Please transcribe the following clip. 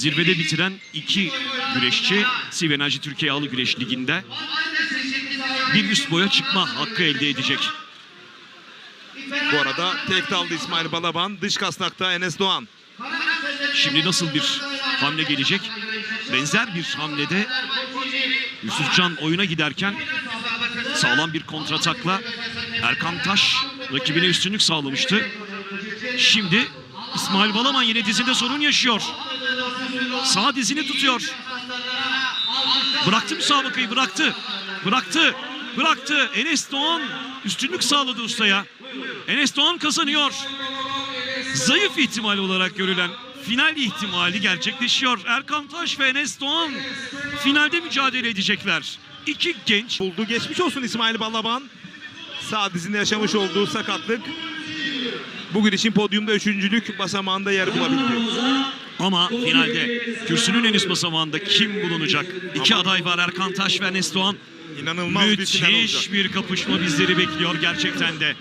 Zirvede bitiren iki güreşçi Siv Enerji Türkiye Ağlı Güreş Ligi'nde bir üst boya çıkma hakkı elde edecek. Bu arada tek daldı İsmail Balaban. Dış kasnakta Enes Doğan. Şimdi nasıl bir hamle gelecek? Benzer bir hamlede Yusufcan oyuna giderken sağlam bir kontratakla Erkan Taş rakibine üstünlük sağlamıştı. Şimdi İsmail Balaban yine dizinde sorun yaşıyor. Sağ dizini tutuyor. Bıraktı müsabakayı bıraktı. Bıraktı. Bıraktı. Enes Doğan üstünlük sağladı ustaya. Enes Doğan kazanıyor. Zayıf ihtimal olarak görülen final ihtimali gerçekleşiyor. Erkan Taş ve Enes Doğan finalde mücadele edecekler. İki genç Buldu. Geçmiş olsun İsmail Balaban. Sağ dizinde yaşamış olduğu sakatlık. Bugün için podyumda üçüncülük basamağında yer bulabildi. ama finalde kürsünün en üst basamağında kim bulunacak? İki aday var Erkan Taş ve Enes Doğan. İnanılmaz bir final olacak. Müthiş bir kapışma bizleri bekliyor gerçekten de.